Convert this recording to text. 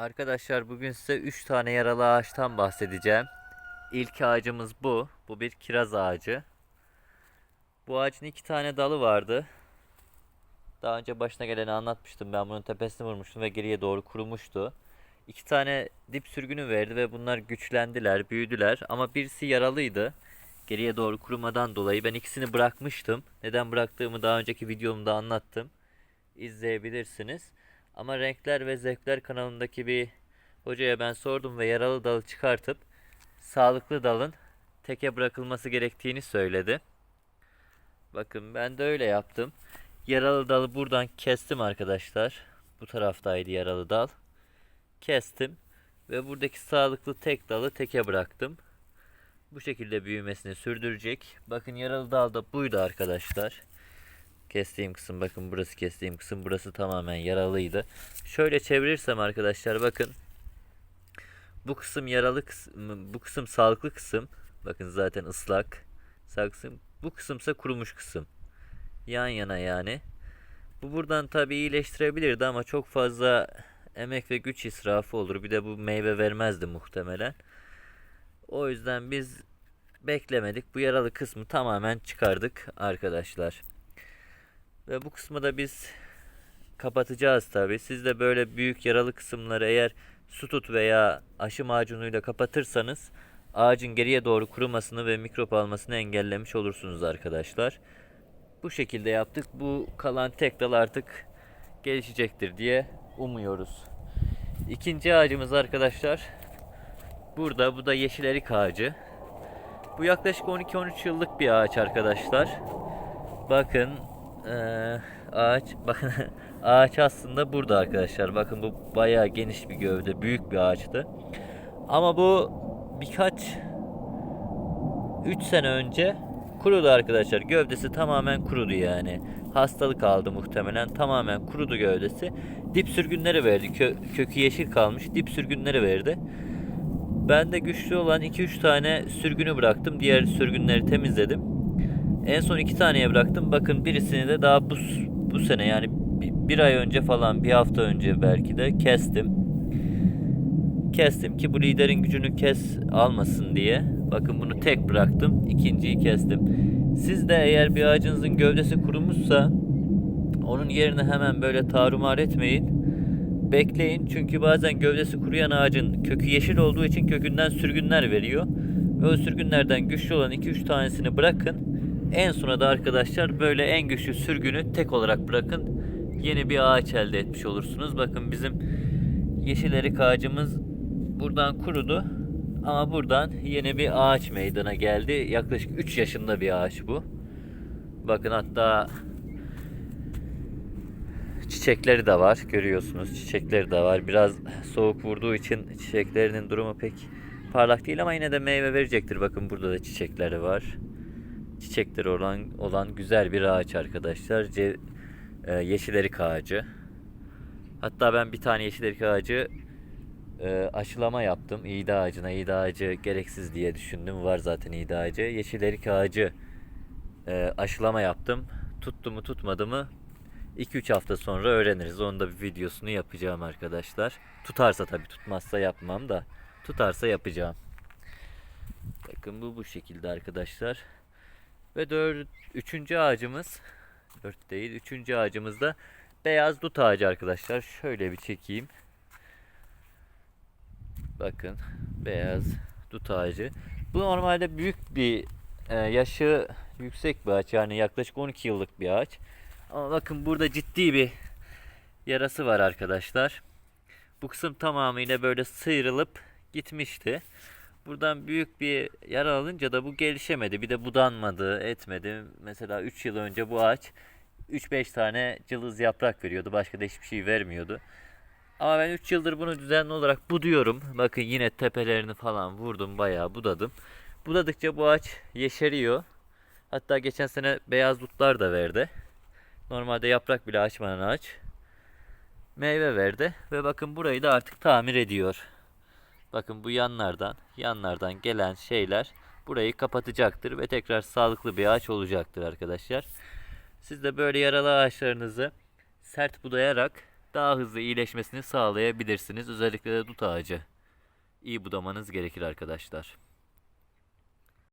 Arkadaşlar bugün size 3 tane yaralı ağaçtan bahsedeceğim. İlk ağacımız bu. Bu bir kiraz ağacı. Bu ağacın iki tane dalı vardı. Daha önce başına geleni anlatmıştım. Ben bunun tepesine vurmuştum ve geriye doğru kurumuştu. İki tane dip sürgünü verdi ve bunlar güçlendiler, büyüdüler. Ama birisi yaralıydı. Geriye doğru kurumadan dolayı ben ikisini bırakmıştım. Neden bıraktığımı daha önceki videomda anlattım. İzleyebilirsiniz. Ama Renkler ve Zevkler kanalındaki bir hocaya ben sordum ve yaralı dalı çıkartıp sağlıklı dalın teke bırakılması gerektiğini söyledi. Bakın ben de öyle yaptım. Yaralı dalı buradan kestim arkadaşlar. Bu taraftaydı yaralı dal. Kestim ve buradaki sağlıklı tek dalı teke bıraktım. Bu şekilde büyümesini sürdürecek. Bakın yaralı dal da buydu arkadaşlar. Kestiğim kısım bakın burası kestiğim kısım burası tamamen yaralıydı. Şöyle çevirirsem arkadaşlar bakın. Bu kısım yaralı kısım, bu kısım sağlıklı kısım. Bakın zaten ıslak. Sağ kısım. Bu kısımsa kurumuş kısım. Yan yana yani. Bu buradan tabii iyileştirebilirdi ama çok fazla emek ve güç israfı olur. Bir de bu meyve vermezdi muhtemelen. O yüzden biz beklemedik. Bu yaralı kısmı tamamen çıkardık arkadaşlar. Ve bu kısmı da biz kapatacağız tabi. Siz de böyle büyük yaralı kısımları eğer su tut veya aşı macunuyla kapatırsanız ağacın geriye doğru kurumasını ve mikrop almasını engellemiş olursunuz arkadaşlar. Bu şekilde yaptık. Bu kalan tek dal artık gelişecektir diye umuyoruz. İkinci ağacımız arkadaşlar burada. Bu da yeşil erik ağacı. Bu yaklaşık 12-13 yıllık bir ağaç arkadaşlar. Bakın eee, ağaç bakın ağaç aslında burada arkadaşlar. Bakın bu bayağı geniş bir gövde, büyük bir ağaçtı. Ama bu birkaç 3 sene önce kurudu arkadaşlar. Gövdesi tamamen kurudu yani. Hastalık aldı muhtemelen. Tamamen kurudu gövdesi. Dip sürgünleri verdi. Kö- kökü yeşil kalmış. Dip sürgünleri verdi. Ben de güçlü olan 2-3 tane sürgünü bıraktım. Diğer sürgünleri temizledim. En son iki taneye bıraktım. Bakın birisini de daha bu bu sene yani bir, bir ay önce falan bir hafta önce belki de kestim. Kestim ki bu liderin gücünü kes almasın diye. Bakın bunu tek bıraktım. ikinciyi kestim. Siz de eğer bir ağacınızın gövdesi kurumuşsa onun yerine hemen böyle tarumar etmeyin. Bekleyin çünkü bazen gövdesi kuruyan ağacın kökü yeşil olduğu için kökünden sürgünler veriyor. Ve o sürgünlerden güçlü olan 2-3 tanesini bırakın. En sona da arkadaşlar böyle en güçlü sürgünü tek olarak bırakın. Yeni bir ağaç elde etmiş olursunuz. Bakın bizim yeşil erik ağacımız buradan kurudu. Ama buradan yeni bir ağaç meydana geldi. Yaklaşık 3 yaşında bir ağaç bu. Bakın hatta çiçekleri de var. Görüyorsunuz çiçekleri de var. Biraz soğuk vurduğu için çiçeklerinin durumu pek parlak değil ama yine de meyve verecektir. Bakın burada da çiçekleri var. Çiçekleri olan olan güzel bir ağaç arkadaşlar. Ce, e, yeşil erik ağacı. Hatta ben bir tane yeşil erik ağacı e, aşılama yaptım. İğde ağacına. İğde ağacı gereksiz diye düşündüm. Var zaten iğde ağacı. Yeşil erik ağacı e, aşılama yaptım. Tuttu mu tutmadı mı 2-3 hafta sonra öğreniriz. Onun da bir videosunu yapacağım arkadaşlar. Tutarsa tabii tutmazsa yapmam da. Tutarsa yapacağım. Bakın bu bu şekilde arkadaşlar. Ve dört, üçüncü ağacımız dört değil üçüncü ağacımız da beyaz dut ağacı arkadaşlar. Şöyle bir çekeyim. Bakın beyaz dut ağacı. Bu normalde büyük bir e, yaşı yüksek bir ağaç yani yaklaşık 12 yıllık bir ağaç. Ama bakın burada ciddi bir yarası var arkadaşlar. Bu kısım tamamıyla böyle sıyrılıp gitmişti. Buradan büyük bir yara alınca da bu gelişemedi. Bir de budanmadı, etmedi. Mesela 3 yıl önce bu ağaç 3-5 tane cılız yaprak veriyordu. Başka da hiçbir şey vermiyordu. Ama ben 3 yıldır bunu düzenli olarak buduyorum. Bakın yine tepelerini falan vurdum bayağı budadım. Budadıkça bu ağaç yeşeriyor. Hatta geçen sene beyaz dutlar da verdi. Normalde yaprak bile açmayan ağaç. Meyve verdi ve bakın burayı da artık tamir ediyor. Bakın bu yanlardan, yanlardan gelen şeyler burayı kapatacaktır ve tekrar sağlıklı bir ağaç olacaktır arkadaşlar. Siz de böyle yaralı ağaçlarınızı sert budayarak daha hızlı iyileşmesini sağlayabilirsiniz. Özellikle de dut ağacı. İyi budamanız gerekir arkadaşlar.